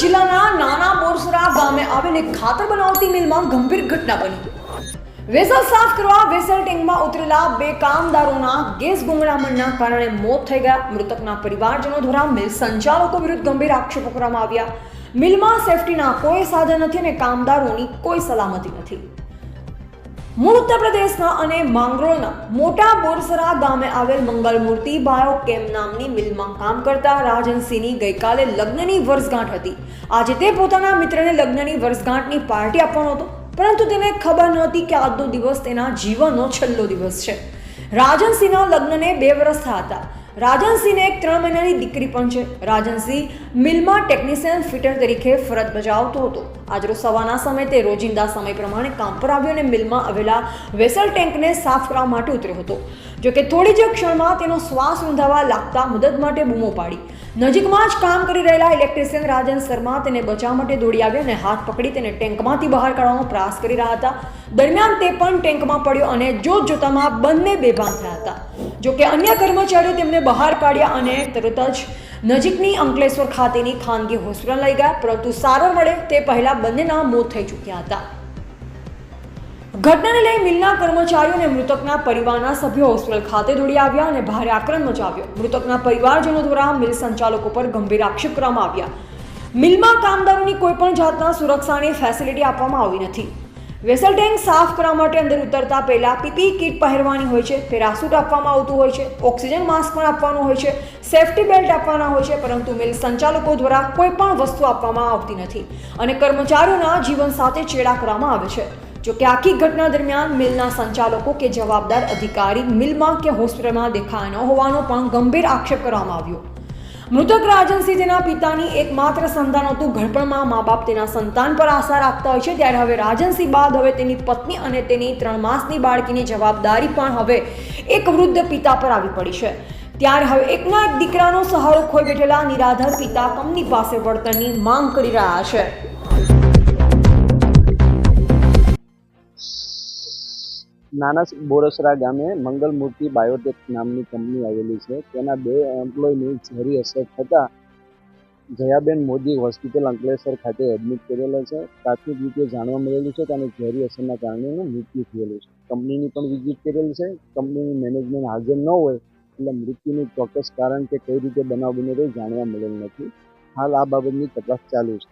જિલ્લાના નાના બોરસરા ગામે આવેલી ખાતર બનાવતી મિલમાં ગંભીર ઘટના બની. વેસલ સાફ કરવા વેસલ ટેન્કમાં ઉતરેલા બે કામદારોના ગેસ ગુંગળામણના કારણે મોત થઈ ગયા. મૃતકના પરિવારજનો દ્વારા મિલ સંચાલકો વિરુદ્ધ ગંભીર આક્ષેપો કરવામાં આવ્યા. મિલમાં સેફટીના કોઈ સાધન નથી અને કામદારોની કોઈ સલામતી નથી. મૂળ ઉત્તર પ્રદેશના અને માંગરોળના મોટા બોરસરા ગામે આવેલ મંગલમૂર્તિ બાયોકેમ નામની મિલમાં કામ કરતા રાજનસિંહની ગઈકાલે લગ્નની વર્ષગાંઠ હતી. આજે તે પોતાના મિત્રને લગ્નની વર્ષગાંઠની પાર્ટી આપવાનો હતો, પરંતુ તેને ખબર નહોતી કે આજનો દિવસ તેના જીવનનો છેલ્લો દિવસ છે. રાજનસિંહના લગ્નને બે વર્ષ થયા હતા. રાજનસિંહને એક ત્રણ મહિનાની દીકરી પણ છે. રાજનસિંહ મિલમાં ટેકનિશિયન ફિટર તરીકે ફરજ બજાવતો હતો. આજરો સવારના સમયે તે રોજિંદા સમય પ્રમાણે કામ પર આવ્યો અને મિલમાં આવેલા વેસલ ટેન્કને સાફ કરવા માટે ઉતર્યો હતો. જોકે થોડી જ ક્ષણમાં તેનો શ્વાસ ઊંધાવા લાગતા મદદ માટે બૂમો પાડી. નજીકમાં જ કામ કરી રહેલા ઇલેક્ટ્રિશિયન રાજન શર્મા તેને બચાવ માટે દોડી આવ્યો અને હાથ પકડી તેને ટેન્કમાંથી બહાર કાઢવાનો પ્રયાસ કરી રહ્યા હતા. દરમિયાન તે પણ ટેન્કમાં પડ્યો અને જોત જોતામાં બંને બેભાન થયા હતા. જોકે અન્ય કર્મચારીઓ તેમને બહાર કાઢ્યા અને તરત જ નજીકની અંકલેશ્વર ખાતેની ખાનગી હોસ્પિટલ લઈ ગયા. પરંતુ સારવાર મળે તે પહેલાં બંનેના મોત થઈ ચૂક્યા હતા. ઘટનાને લઈ મિલના કર્મચારીઓ અને મૃતકના પરિવારના સભ્યો હોસ્પિટલ ખાતે દોડી આવ્યા અને ભારે આક્રમ મચાવ્યો. મૃતકના પરિવારજનો દ્વારા મિલ સંચાલકો પર ગંભીર આક્ષેપ કરવામાં આવ્યા. મિલમાં કામદારોની કોઈપણ જાતના સુરક્ષાની ફેસિલિટી આપવામાં આવી નથી. વેસલ ટેન્ક સાફ કરવા માટે અંદર ઉતરતા પહેલા પીપી કિટ પહેરવાની હોય છે પેરાસૂટ આપવામાં આવતું હોય છે, ઓક્સિજન માસ્ક પણ આપવાનું હોય છે, સેફટી બેલ્ટ આપવાના હોય છે, પરંતુ મિલ સંચાલકો દ્વારા કોઈ પણ વસ્તુ આપવામાં આવતી નથી અને કર્મચારીઓના જીવન સાથે ચેડા કરવામાં આવે છે. જોકે આખી ઘટના દરમિયાન મિલના સંચાલકો કે જવાબદાર અધિકારી મિલમાં કે હોસ્પિટલમાં દેખાયા ન હોવાનો પણ ગંભીર આક્ષેપ કરવામાં આવ્યો. મૃતક રાજનસિંહ તેના પિતાની એકમાત્ર સંતાન હતું. ઘડપણમાં મા બાપ તેના સંતાન પર આશા રાખતા હોય છે. ત્યારે હવે રાજનસિંહ બાદ હવે તેની પત્ની અને તેની ત્રણ માસની બાળકીની જવાબદારી પણ હવે એક વૃદ્ધ પિતા પર આવી પડી છે. ત્યારે હવે એકના એક દીકરાનો સહારો ખોઈ બેઠેલા નિરાધાર પિતા કંપની પાસે વળતરની માંગ કરી રહ્યા છે. નાના બોરસરા ગામે મંગલ મૂર્તિ બાયોટેક નામની કંપની આવેલી છે. તેના બે એમ્પ્લોયની ઝેરી અસર થતાં જયાબેન મોદી હોસ્પિટલ અંકલેશ્વર ખાતે એડમિટ કરેલા છે. પ્રાથમિક રીતે જાણવા મળેલું છે કે ઝેરી અસરના કારણે મૃત્યુ થયેલું છે. કંપનીની પણ વિઝિટ કરેલી છે. કંપનીની મેનેજમેન્ટ હાજર ન હોય એટલે મૃત્યુનું ચોક્કસ કારણ કે કઈ રીતે બનાવ બન્યો તે જાણવા મળેલ નથી. હાલ આ બાબતની તપાસ ચાલુ છે.